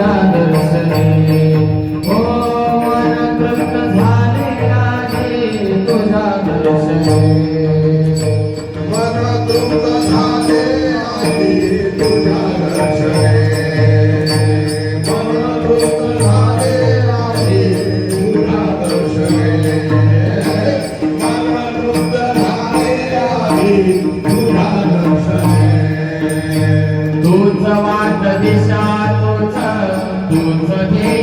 chegar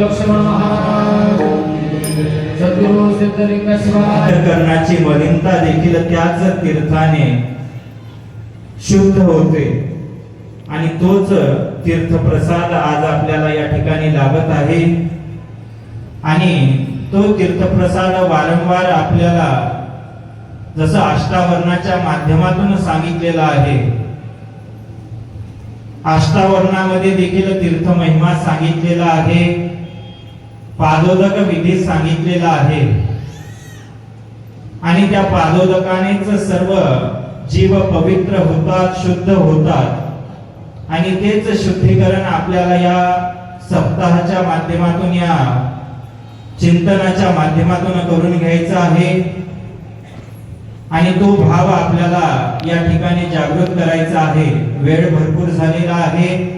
Laxman Maharaj. सद्गुरु सिद्धलिंग मलिनता देखील त्याच तीर्थाने शुद्ध होते. आणि तोच तीर्थप्रसाद आज आपल्याला या ठिकाणी लाभत आहे. आणि तो तीर्थप्रसाद वारंवार आपल्याला जसं अष्टावरणाच्या माध्यमातून सांगितलेला आहे अष्टावरणामध्ये देखील तीर्थ महिमा सांगितलेला आहे. पादोदक विधी सांगितलेला आहे. आणि त्या पादोदकानेच सर्व जीव पवित्र होतात शुद्ध होतात. आणि तेच शुद्धीकरण आपल्याला या सप्ताहाच्या माध्यमातून या चिंतनाच्या माध्यमातून करून घ्यायचं आहे. आणि तो भाव आपल्याला या ठिकाणी जागृत करायचा आहे. वेळ भरपूर झालेला आहे.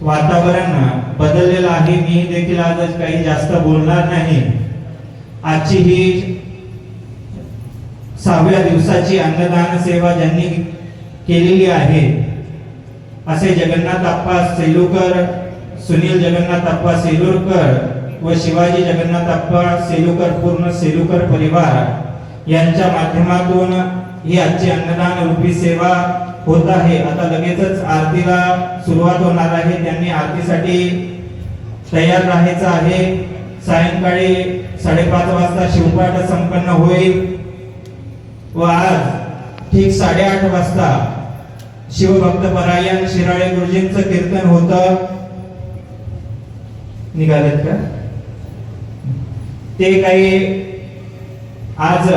वातावरण बदललेला आहे. मी देखील आज काही जास्त बोलणार नाही. आजची ही सहाव्या दिवसाची अन्नदान सेवा ज्यांनी केलेली आहे असे जगन्नाथ अप्पा सेलूकर सुनील जगन्नाथ अप्पा सेलूरकर व शिवाजी जगन्नाथ अप्पा सेलुकर पूर्ण सेलुकर परिवार यांच्या माध्यमातून ही आजची अन्नदान रूपी सेवा होत आहे. आता लगेचच आरतीला सुरुवात होणार आहे. त्यांनी आरतीसाठी तयार राहायचं आहे. सायंकाळी साडेपाच वाजता शिवपाठ संपन्न होईल व आज ठीक साडेआठ वाजता शिवभक्त परायण शिराळे गुरुजींचं कीर्तन होत. निघालेत का? ते काही आज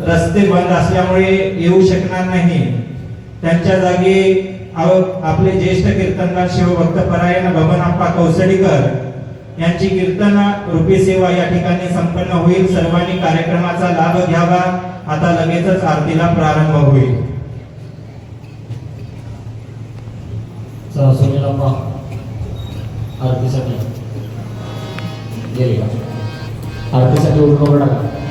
रस्ते बंद असल्यामुळे येऊ शकणार नाही. त्यांच्या जागी आपले ज्येष्ठ कीर्तनकार शिवभक्त परायण बबनप्पा कौसडीकर यांची कीर्तन रुपी सेवा या ठिकाणी संपन्न होईल. सर्वांनी कार्यक्रमाचा लाभ घ्यावा. आता लगेचच आरतीला प्रारंभ होईल. सुनील अप्पा आरतीसाठी. आरतीसाठी उभं टाका.